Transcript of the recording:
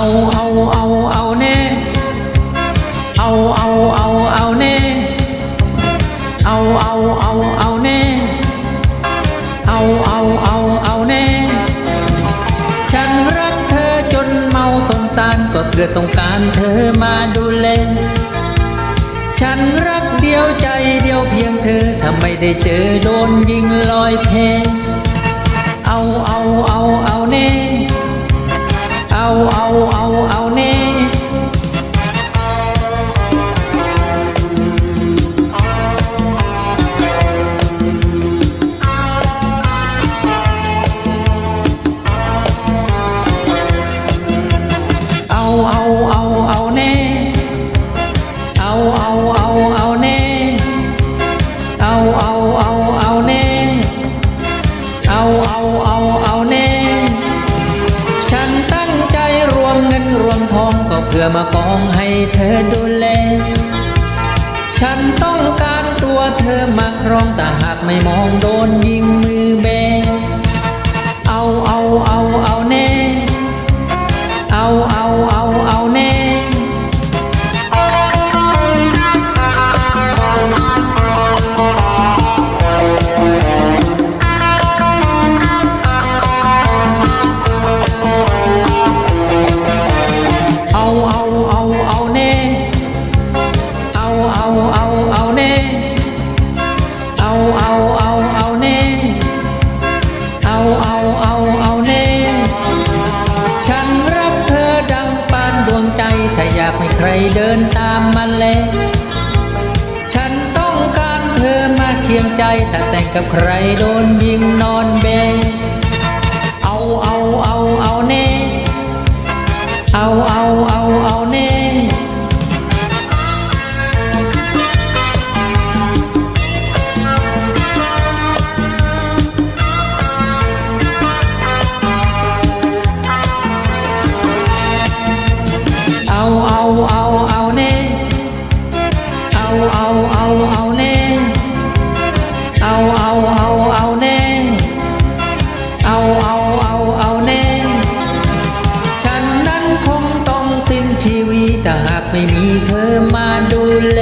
เอาเอาเอาเอาแน่เอาเอาเอาเอาแน่เอาเอาเอาเอาแน่เอาเอาเอาเอาแน่ฉันรักเธอจนเมาสมสารก็เพื่อต้องการเธอมาดูแลฉันรักเดียวใจเดียวเพียงเธอถ้าไม่ได้เจอโดนยิงลอยเพเอาเอา เอาเอาเอาแน่ ฉันตั้งใจรวมเงินรวมทองก็เพื่อมากองให้เธอดูแล ฉันต้องการตัวเธอมาครองแต่หากไม่มองโดนยิงมือแบเอาเอาเอาเอาแน่ เอาเอา เอาเอาเอาเอาแน่เอาเอาเอาเอาแน่เอาเอาเอาเอาแน่ฉันรักเธอดังปานดวงใจ ถ้าอยากให้ใครเดินตามมาแลฉันต้องการเธอมาเคียงใจแต่แต่งกับใครโดนยิงนอนเบ ไม่มีเธอมาดูแล